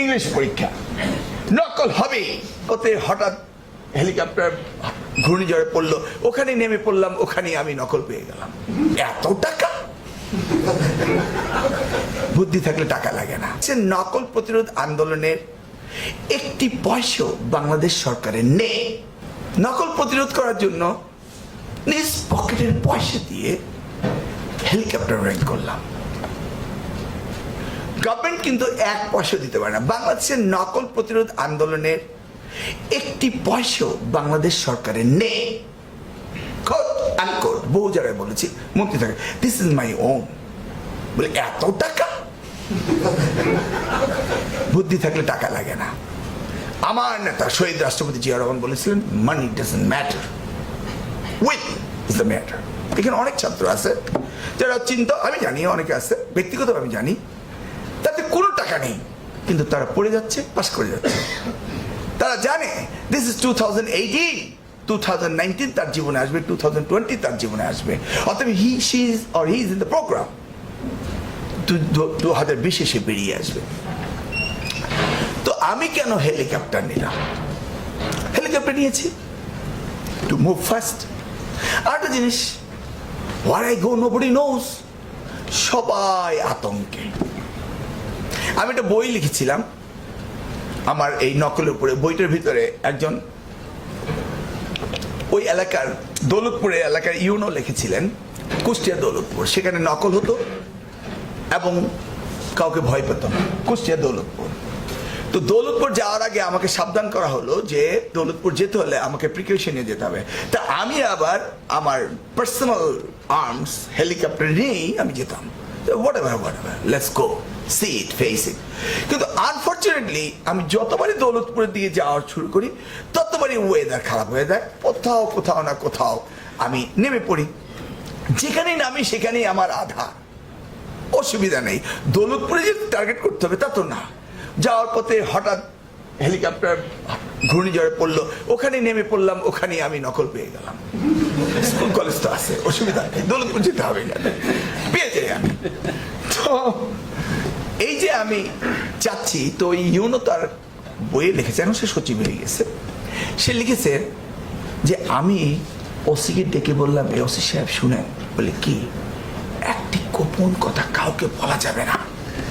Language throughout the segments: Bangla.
ইংলিশ পরীক্ষা। নকল হবে। ওতে হঠাৎ হেলিকপ্টার ঘূর্ণিঝড়ে পড়ল, ওখানে নেমে পড়লাম, ওখানে আমি নকল পেয়ে গেলাম। এত টাকা? বুদ্ধি থাকলে টাকা লাগে না। সে নকল প্রতিরোধ আন্দোলনের একটি পয়সাও বাংলাদেশ সরকারের নেই নকল প্রতিরোধ করার জন্য নিজ পকেটের পয়সা দিয়ে হেলিকপ্টার রেন্ট করলাম। গভর্নমেন্ট কিন্তু এক পয়সা দিতে পারে না। বাংলাদেশের নকল প্রতিরোধ আন্দোলনের একটি পয়সাও বাংলাদেশ সরকারের নেই। বহু জায়গায় বলেছি মন্ত্রী থাকে। দিস ইজ মাই ওন বলে, এত টাকা? বুদ্ধি থাকলে টাকা লাগে না। আমার নেতা শহীদ রাষ্ট্রপতি জিয়া রহমান বলেছিলেন money doesn't matter with is the matter এখানে অনেক ছাত্র আছে যারা চিন্তা, আমি জানি, অনেকে আছে ব্যক্তিগত আমি জানি কোনো নেই, কিন্তু তারা পড়ে যাচ্ছে পাশ করে যাচ্ছে। তারা জানে দিস ইজ টু থাউজেন্ড তার জীবনে আসবে টু তার জীবনে আসবে। অতএব he she is or he is in the program দু হাজার বিশে সে বেরিয়ে আসবে। তো আমি কেন হেলিকপ্টার নিলাম? হেলিকপ্টার নিয়েছি। টু মুভ ফাস্ট আর একটা জিনিস where I go no knows সবাই আতঙ্কে। আমি একটা বই লিখেছিলাম, আমার এই নকলের উপরে, বইটার ভিতরে একজন ওই এলাকার দৌলতপুরের এলাকার ইউনো লিখেছিলেন, কুষ্টিয়া দৌলতপুর, সেখানে নকল হতো এবং কাউকে ভয় পেত না, কুষ্টিয়া দৌলতপুর। তো দৌলতপুর যাওয়ার আগে আমাকে সাবধান করা হলো যে দৌলতপুর যেতে হলে আমাকে প্রিকশনে যেতে হবে। তা আমি আবার আমার পার্সোনাল আর্মস হেলিকপ্টার নিয়েই আমি যেতাম। Whatever whatever let's go see it face it কিন্তু আনফর্চুনেটলি আমি যতবারই দৌলতপুরের দিকে যাওয়া শুরু করি, ততবারই ওয়েদার খারাপ হয়ে যায়। কোথাও কোথাও না কোথাও আমি নেমে পড়ি। যেখানেই নামি, সেখানেই আমার আধার অসুবিধা নেই। দৌলতপুরে যে টার্গেট করতে হবে, তা তো না। যাওয়ার পথে হঠাৎ হেলিকপ্টার ঘূর্ণিঝড়ে পড়ল ওখানে নেমে পড়লাম ওখানে আমি নকল পেয়ে গেলাম। স্কুল কলেজ তো আছে, অসুবিধা নেই। দৌলতপুর যেতে হবে পেয়ে যাই আমি। তো এই যে আমি চাচ্ছি তো ইউনো তার বইয়ে লিখেছে, এখন সে সচিব হয়ে গেছে। সে লিখেছে যে আমি ওসিকে ডেকে বললাম এই ওসি সাহেব, শুনেন। বলে, কি? একটি গোপন কথা কাউকে বলা যাবে না?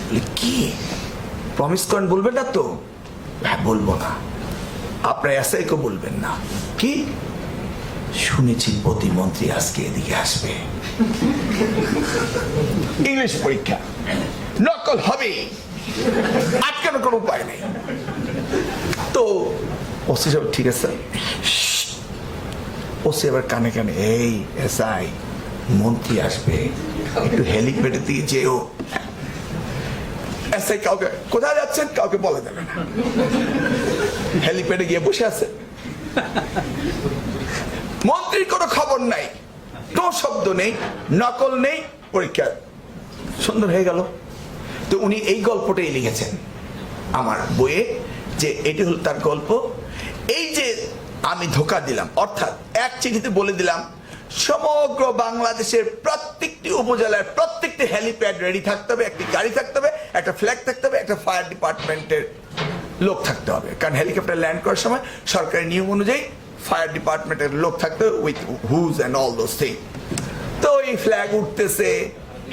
বলে, কি? প্রমিস করেন, বলবেন না তো? হ্যাঁ বলব না। আপনার এসআইকে বলবেন না। কি? শুনেছি প্রতিমন্ত্রী আজকে এদিকে আসবে। ইংলিশ পরীক্ষা। নকল হবে। আটকানোর কোনো উপায় নেই। তো, ওসি সাহেব, ঠিক আছে? ওসি এবার কানে কানে, এই এসআই মন্ত্রী আসবে। একটু হেলিপ্যাডের দিকে যেও। এসআই কাউকে, কোথায় যাচ্ছেন? কাউকে বলা যাবে না। হেলিপ্যাডে গিয়ে বসে আছে। মন্ত্রীর কোনো খবর নাই। কোনো শব্দ নেই, নকল নেই, পরীক্ষা। সুন্দর হয়ে গেল। তো উনি এই গল্পটাই লিখেছেন আমার বইয়ে, যে এটি হল তার গল্প। এই যে আমি ধোকা দিলাম, অর্থাৎ এক চিঠিতে বলে দিলাম, সমগ্র বাংলাদেশের প্রত্যেকটি উপজেলার প্রত্যেকটি হেলিপ্যাড রেডি থাকতে হবে, একটি গাড়ি থাকতে হবে, একটা ফ্ল্যাগ থাকতে হবে, একটা ফায়ার ডিপার্টমেন্টের লোক থাকতে হবে। কারণ হেলিকপ্টার ল্যান্ড করার সময় সরকারি নিয়ম অনুযায়ী ফায়ার ডিপার্টমেন্টের লোক থাকতো with whose and all those thing তো ওই ফ্ল্যাগ উঠতেছে,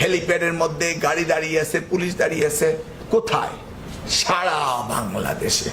হেলিপ্যাডের মধ্যে গাড়ি দাঁড়িয়ে আছে, পুলিশ দাঁড়িয়ে আছে, কোথায়? সারা বাংলাদেশে।